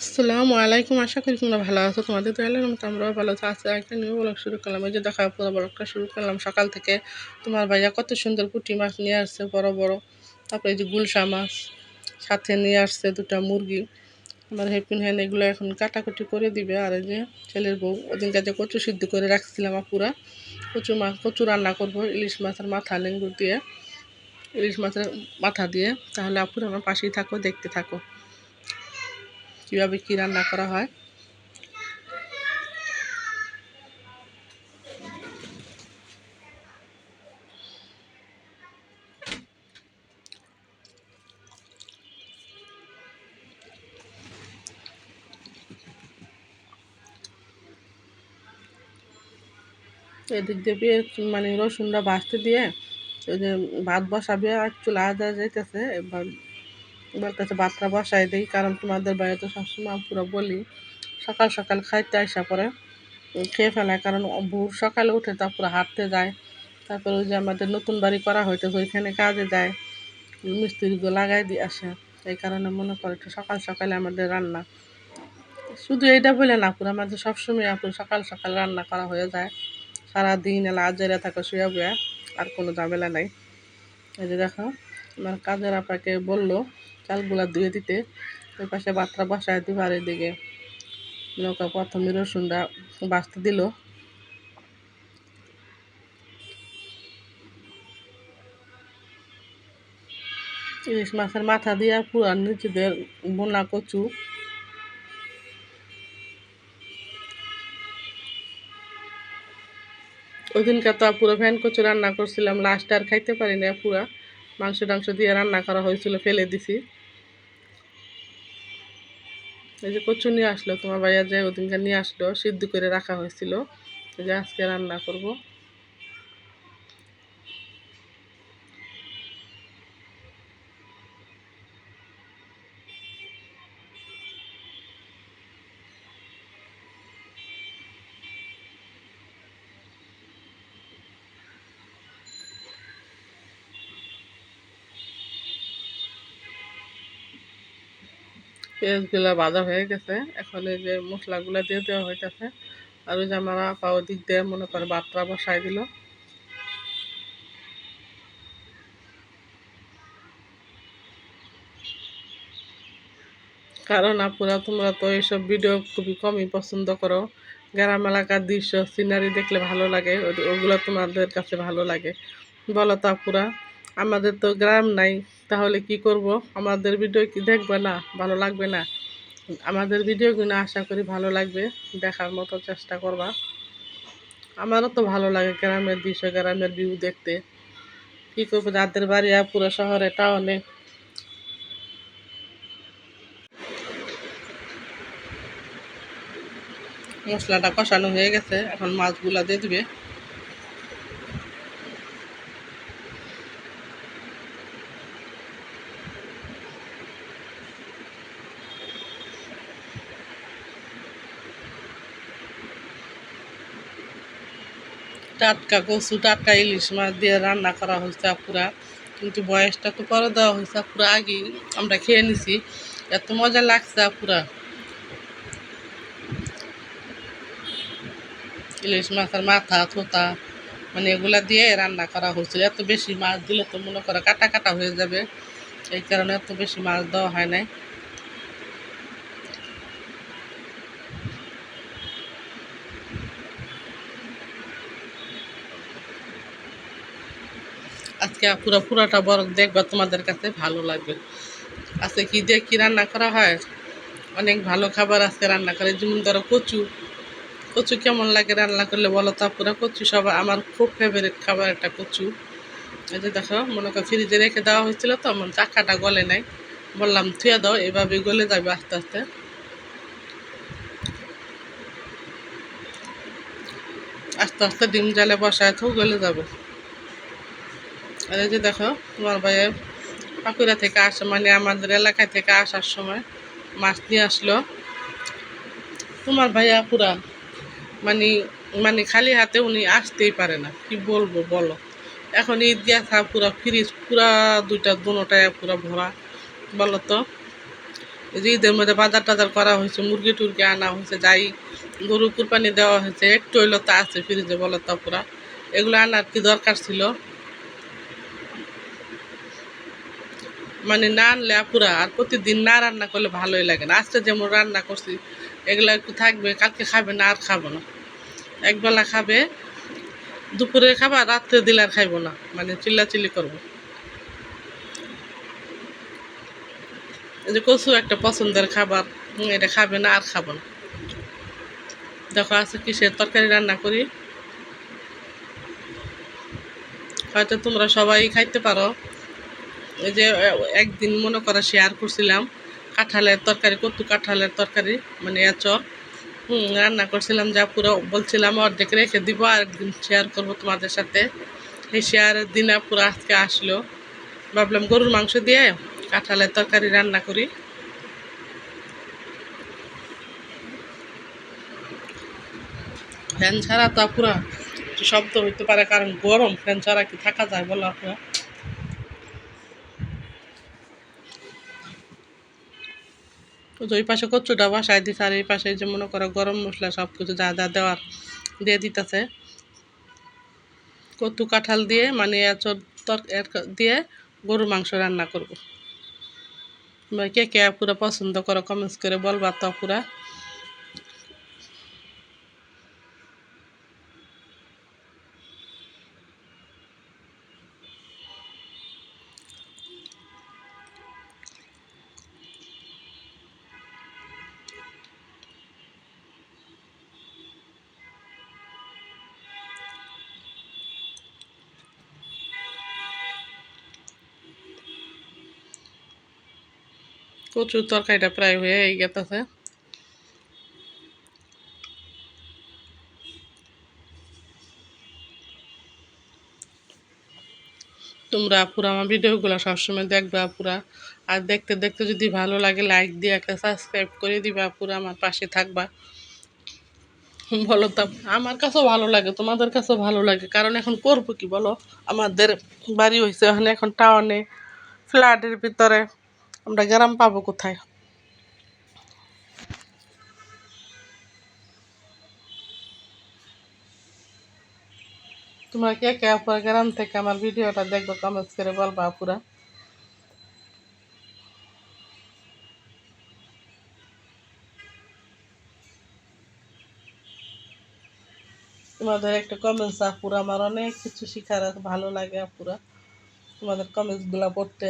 আসসালামু আলাইকুম, আশা করি তোমরা ভালো আছো। তোমাদের তো এলাম আমরাও ভালো আছি। আজকে একটা নিউ ব্লগ শুরু করলাম। এই যে দেখা, পুরো ব্লগটা শুরু করলাম সকাল থেকে। তোমার ভাইয়া কত সুন্দর পুঁটি মাছ নিয়ে আসছে, বড় বড়। তারপরে এই যে গুলশা মাছ, সাথে নিয়ে আসছে দুটা মুরগি। আমার হেপিন হ্যান এগুলো এখন কাটাকুটি করে দিবে। আর এই যে ছেলের বউ, ওদিন কাজে কচু সিদ্ধ করে রাখছিলাম আপুরা। কচু মাছ, কচু রান্না করব, ইলিশ মাছের মাথা লেঙ্গুর দিয়ে। ইলিশ মাছের মাথা দিয়ে। তাহলে আপুরা আমার পাশেই থাকো, দেখতে থাকো। কীভাবে কী রান্না করা হয়। এদিক দিয়ে মানে রসুনটা ভাজতে দিয়ে ওই যে ভাত বসাবে আর চুলা যাইতেছে, এবার বলতেছে ভাতটা বসাই দিই, কারণ তোমাদের বাড়িতে সবসময় পুরো বলি, সকাল সকাল খাইতে আসা পরে খেয়ে ফেলায় কারণ ভোর সকালে উঠে তারপরে হাঁটতে যায়। তারপরে ওই যে আমাদের নতুন বাড়ি করা হইতেছে, ওইখানে কাজে যায়, মিস্ত্রিগুলো লাগাই দিয়ে আসে। এই কারণে মনে করে একটু সকাল সকালে আমাদের রান্না। শুধু এইটা বলে না, পুরো আমাদের সবসময় আপুর সকাল সকাল রান্না করা হয়ে যায়। সারাদিন এলা আজেরা থাকে, শুয়ে বুয়া, আর কোনো ঝামেলা নাই। এই যে দেখো আমার কাজের আপাকে বলল, চালগুলা ধুয়ে দিতে। ওই পাশে বাতরা বসায় দিবে আর এদিকে নৌকা প্রথমে রসুনটা বাঁচতে দিল। ইলিশ মাছের মাথা দিয়া পুরান নিজেদের বোনা কচু। ওই দিনকার তো পুরো ভ্যান কচু রান্না করছিলাম, লাস্ট আর খাইতে পারি না পুরা। মাংস টাংস দিয়ে রান্না করা হয়েছিল, ফেলে দিছি। এই যে কচু নিয়ে আসলো, তোমার ভাইয়া যে ওদিনকে নিয়ে আসলো, সিদ্ধ করে রাখা হয়েছিল। যে আজকে রান্না করব। পেঁয়াজগুলো ভাজা হয়ে গেছে। এখন এই যে মশলাগুলো দিয়ে দেওয়া হইতেছে। আর ওই যে আমার আপা ওদিক দিয়ে মনে করে বাতরা বসাই দিল। কারণ আপুরা, তোমরা তো এইসব ভিডিও খুবই কমই পছন্দ করো। গ্রাম এলাকার দৃশ্য সিনারি দেখলে ভালো লাগে। ওগুলো তোমাদের কাছে ভালো লাগে। বলো তো আপুরা। আমাদের তো গ্রাম নাই, তাহলে কি করব? আমাদের ভিডিও কি দেখবে না? ভালো লাগবে না? আমাদের ভিডিওগুলো আশা করি ভালো লাগবে, দেখার মতো চেষ্টা করবা। আমারও তো ভালো লাগে গ্রামের দৃশ্য গ্রামের ভিউ দেখতে। কী করব? যাদের বাড়ি আর পুরো শহরে টাউনে মশলাটা কষানো হয়ে গেছে, এখন মাছগুলা দিয়ে দিবে। টাটকা কচু, টাটকা ইলিশ মাছ দিয়ে রান্না করা হয়েছে পুরা কিন্তু বয়সটা তো পরে দেওয়া হয়েছে পুরো আগেই আমরা খেয়ে নিছি। এত মজা লাগছে পুরা ইলিশ মাছের মাথা থোতা মানে এগুলা দিয়ে রান্না করা হয়েছিল। এত বেশি মাছ দিলে তো মনে করো কাটা কাটা হয়ে যাবে। এই কারণে এত বেশি মাছ দেওয়া হয় নাই। আজকে পুরো পুরোটা বরফ দেখবা তোমাদের কাছে ভালো লাগবে। আজকে কি দিয়ে কী রান্না করা হয়? অনেক ভালো খাবার আজকে রান্না করে। যেমন ধরো কচু। কচু কেমন লাগে রান্না করলে বলো তা? পুরো কচু সবাই আমার খুব ফেভারিট খাবার একটা কচু। এই যে দেখো, মনে করো ফ্রিজে রেখে দেওয়া হয়েছিল তো, আমার চাকাটা গলে নাই। বললাম থুয়ে দাও, এভাবে গলে যাবে আস্তে আস্তে। আস্তে আস্তে ডিম জালে বসায় তো গলে যাবে। আর এই যে দেখো, তোমার ভাইয়ের পাকুড়া থেকে আসে মানে আমাদের এলাকায় থেকে আসার সময় মাছ নিয়ে আসলো। তোমার ভাইয়া পুরা মানে মানে খালি হাতে উনি আসতেই পারে না। কি বলব বলো? এখন ঈদ গেছা পুরা ফ্রিজ, পুরা দুইটা দুটায় পুরা ভরা, বলো তো? যে ঈদের মধ্যে বাজার টাজার করা হয়েছে, মুরগি টুরগি আনা হয়েছে, যাই গরু কুরবানি দেওয়া হয়েছে, একটু হইল তা আছে ফ্রিজে, বলো তো পুরা। এগুলো আনার কি দরকার ছিল? মানে না আনলে পুরা আর প্রতিদিন না রান্না করলে ভালোই লাগে না। আজকে যেমন রান্না করছি, এগুলো একটু থাকবে, কালকে খাবে না, আর খাব না। একবেলা খাবে, দুপুরে খাবা রাত্রে দিলে আর খাইবো না। মানে চিল্লাচিল্লি করব। যে কচু একটা পছন্দের খাবার এটা খাবে না, আর খাব না। দেখো আছে কিসের তরকারি রান্না করি? হয়তো তোমরা সবাই খাইতে পারো। এই যে একদিন মনে করা শেয়ার করছিলাম, কাঁঠালের তরকারি কতু কাঁঠালের তরকারি মানে এচর হুম, রান্না করছিলাম, যা পুরো বলছিলাম, অর্ধেক রেখে দিব, আর একদিন শেয়ার করব তোমাদের সাথে। এই শেয়ারের দিন পুরো আজকে আসলো। ভাবলাম গরুর মাংস দিয়ে কাঁঠালের তরকারি রান্না করি। ফ্যান ছাড়া তো পুরা শব্দ হইতে পারে, কারণ গরম, ফ্যান ছাড়া কি থাকা যায় বলো আপনারা? তো ওই পাশে কচুটা বাসায় দিছে আর এই পাশে যে মনে করো গরম মশলা সব কিছু যা যা দেওয়ার দিয়ে দিতেছে। কচু কাঁঠাল দিয়ে মানে এচর তর, এর দিয়ে গরু মাংস রান্না করব। কে কে পুরো পছন্দ করো কমেন্টস করে বলবা তো পুরা। কচুর তরকারিটা প্রায় হয়ে গেতেছে। তোমরা পুরো আমার ভিডিওগুলো সবসময় দেখবা পুরা আর দেখতে দেখতে যদি ভালো লাগে লাইক দিয়ে একটা সাবস্ক্রাইব করে দিবা পুরো আমার পাশে থাকবা। বলো তো, আমার কাছেও ভালো লাগে, তোমাদের কাছেও ভালো লাগে, কারণ এখন করব কি বলো? আমাদের বাড়ি হয়েছে ওখানে এখন টাউনে ফ্ল্যাটের ভিতরে। আমরা গ্রাম পাবো কোথায়? তোমরা কে কে আপুরা গ্রাম থেকে আমার ভিডিওটা দেখব কমেন্টস করে বলবা আপুরা। তোমাদের একটা কমেন্টস আপুরা, আমার অনেক কিছু শেখার ভালো লাগে আপুরা। তোমাদের কমেন্টসগুলা পড়তে।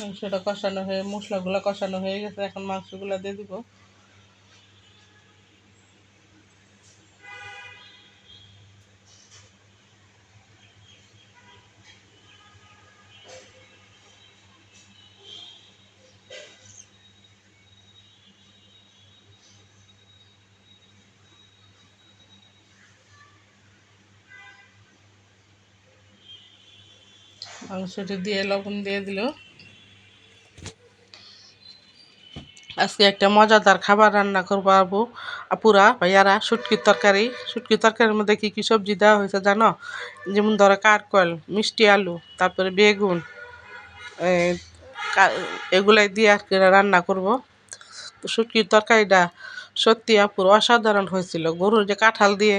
মাংসটা কষানো হয়ে, মশলাগুলো কষানো হয়ে গেছে, এখন মাংসগুলো দিয়ে দিব। মাংসটি দিয়ে লবণ দিয়ে দিল। আজকে একটা মজাদার খাবার রান্না করব, আবু। আপুরা, ভাইয়ারা শুটকির তরকারি। শুটকির তরকারির মধ্যে কী কী সবজি দেওয়া হয়েছে জানো? যেমন ধরো কারকল, মিষ্টি আলু, তারপরে বেগুন এগুলাই দিয়ে আর কি রান্না করব। শুটকির তরকারিটা সত্যি আপুর অসাধারণ হয়েছিল। গরুর যে কাঁঠাল দিয়ে,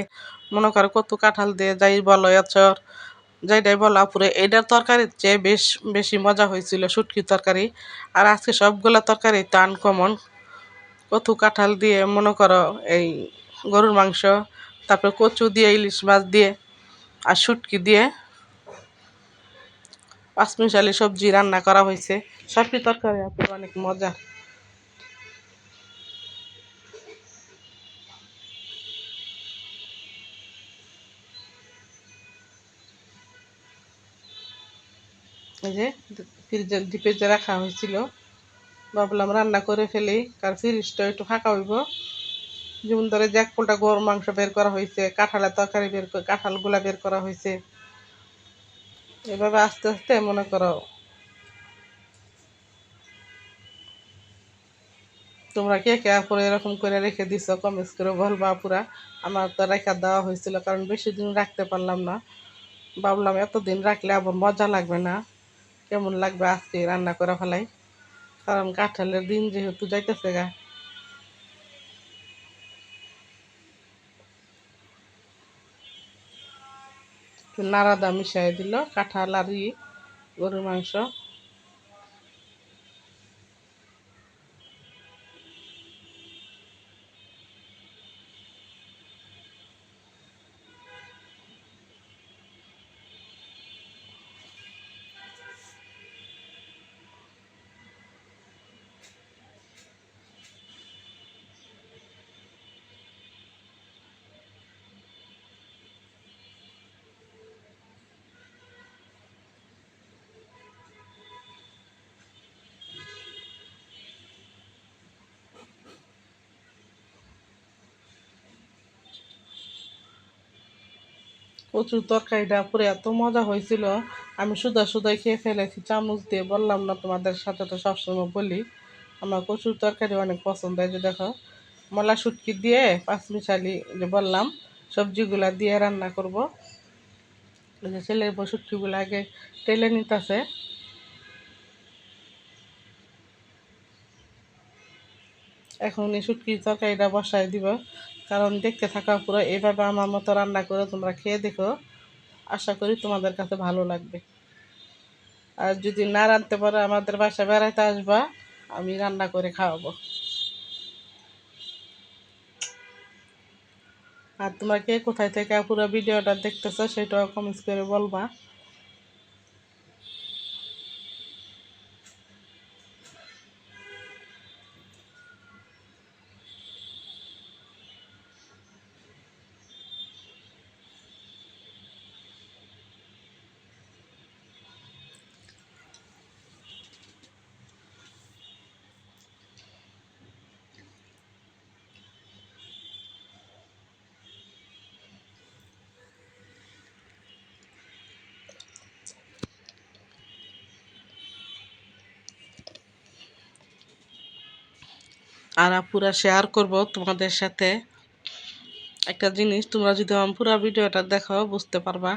মনে করো কত কাঁঠাল দিয়ে যাই বলো, এচর। যাইটাই বলো আপুরে এইটার তরকারির চেয়ে বেশ, বেশি মজা হয়েছিল, শুটকির তরকারি। আর আজকে সবগুলা তরকারি তো আনকমন কত কাঁঠাল দিয়ে মনে করো এই গরুর মাংস, তারপরে কচু দিয়ে, ইলিশ মাছ দিয়ে, আর শুটকি দিয়ে পাঁচমিশালি সবজি রান্না করা হয়েছে। সবটি তরকারি আপনি অনেক মজা। যে ফ্রিজে ডিপে যে রাখা হয়েছিল। ভাবলাম রান্না করে ফেলি কারণ ফ্রিজটা একটু ফাঁকা হইব। যেমন ধরে জ্যাক পোলটা গরম মাংস বের করা হয়েছে, কাঁঠালের তরকারি বের কাঁঠালগুলা বের করা হয়েছে। এভাবে আস্তে আস্তে মনে করো। তোমরা কে কে আপুরা এরকম করে রেখে দিস কমেন্টস করে বলব আপুরা আমার তো রেখা দেওয়া হয়েছিল, কারণ বেশি দিন রাখতে পারলাম না। ভাবলাম এতদিন রাখলে আবার মজা লাগবে না। কেমন লাগবে আজকে রান্না করা ফেলাই? কারণ কাঁঠালের দিন যেহেতু যাইতেছে গা। নাড়া মিশাই দিল, কাঁঠাল আর ই গরুর মাংস। প্রচুর তরকারিটা পুরো এত মজা হয়েছিল। আমি সুদা সুদাই খেয়ে ফেলেছি, চামচ দিয়ে বললাম না তোমাদের সাথে তো সবসময় বলি। আমার প্রচুর তরকারি অনেক পছন্দ হয় যে দেখো। মলা শুটকি দিয়ে পাঁচমিশালি যে বললাম, সবজিগুলা দিয়ে রান্না করব। যে ছেলের বউ শুটকিগুলো আগে তেলে নিতেছে। এখন এই শুটকির তরকারিটা বসায় দিব। কারণ দেখতে থাকা পুরো এইভাবে আমার মতো রান্না করে তোমরা খেয়ে দেখো। আশা করি তোমাদের কাছে ভালো লাগবে। আর যদি না রাঁধতে পারো, আমাদের বাসা বেড়াইতে আসবা, আমি রান্না করে খাওয়াবো। আর তোমরা কে কোথায় থেকে পুরো ভিডিওটা দেখতেছো, সেটাও কমেন্টস করে বলবা। আর পুরা শেয়ার করব তোমাদের সাথে। একটা জিনিস, তোমরা যদি আমার পুরো ভিডিওটা দেখো, বুঝতে পারবা।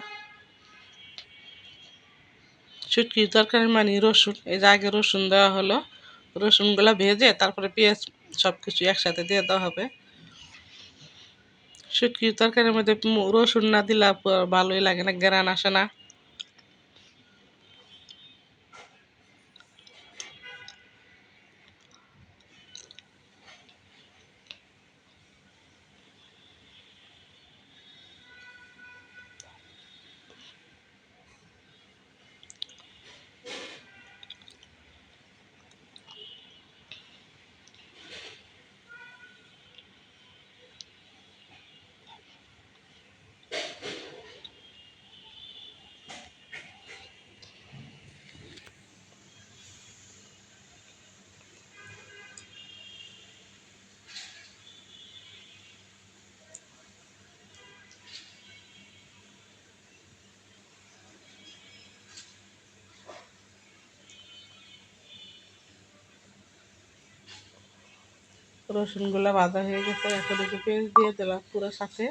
শুটকির তরকারি মানে রসুন, এই যে আগে রসুন দেওয়া হলো, রসুনগুলো ভেজে তারপরে পেঁয়াজ সব কিছু একসাথে দিয়ে দেওয়া হবে। শুটকির তরকারির মধ্যে রসুন না দিলে ভালোই লাগে না গ্রান আসে না। রসুনগুলো ভাজা হয়ে গেছে, এখন একটু পেঁয়াজ দিয়ে দিলাম পুরো সাথে।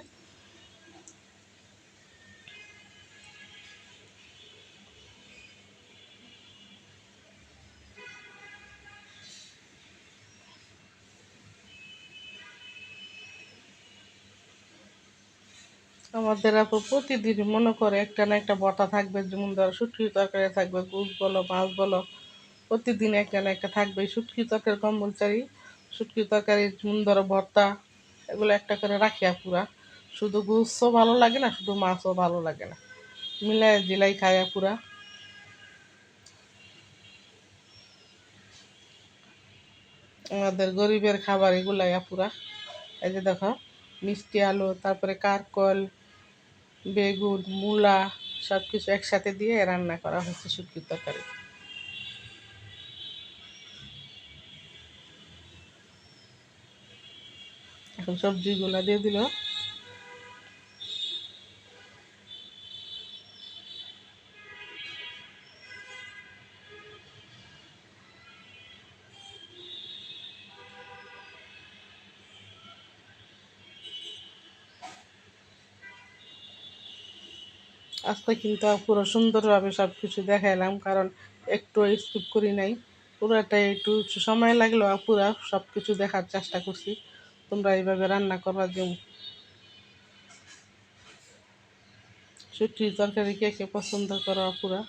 আমাদের আপু প্রতিদিন মনে করে একটা না একটা বটা থাকবে, যেমন ধরো শুটকি তরকারি থাকবে গুড় বলো, মাছ বলো, প্রতিদিন একটা না একটা থাকবে শুটকি তরকারি, কম্বলচারি। শুটকি তরকারি ধরো, ভর্তা, এগুলো একটা করে রাখি পুরা। শুধু গুছও ভালো লাগে না, শুধু মাছও ভালো লাগে না। মিলাই জিলাই খায় পুরা। আমাদের গরিবের খাবার এগুলাই পুরা। এই যে দেখো, মিষ্টি আলু, তারপরে কারকল, বেগুন, মূলা সব কিছু একসাথে দিয়ে রান্না করা হয়েছে শুটকির তরকারি এখন সবজিগুলো দিয়ে দিল। আজকে কিন্তু পুরো সুন্দরভাবে সব কিছু দেখাইলাম, কারণ একটু স্কিপ করি নাই। পুরোটা একটু সময় লাগল পুরো সব কিছু দেখার চেষ্টা করছি। তোমরা এইভাবে রান্না করবা যে সুটির তরকারি কে কে পছন্দ করো পুরা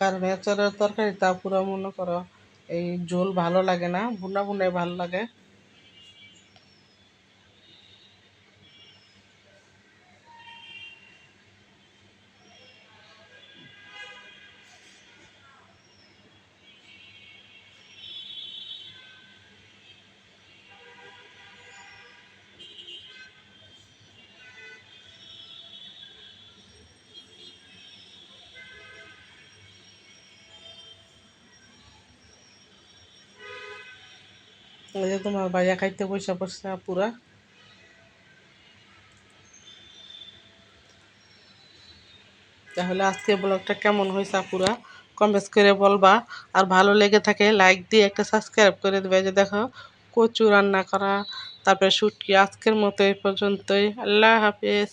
কারণ এছাড়া তরকারিটা পুরো মনে করো, এই ঝোল ভালো লাগে না? বুনা বুনাই ভালো লাগে। যে তোমার ভাইয়া খাইতে পয়সা পড়ছে পুরা। তাহলে আজকে ব্লগটা কেমন হয়েছে আপুরা? কমেন্টস করে বলবা। আর ভালো লেগে থাকে লাইক দিয়ে একটা সাবস্ক্রাইব করে দেবে। যে দেখো, কচু রান্না করা, তারপরে শুটকি। আজকের মতো এই পর্যন্তই। আল্লাহ হাফেজ।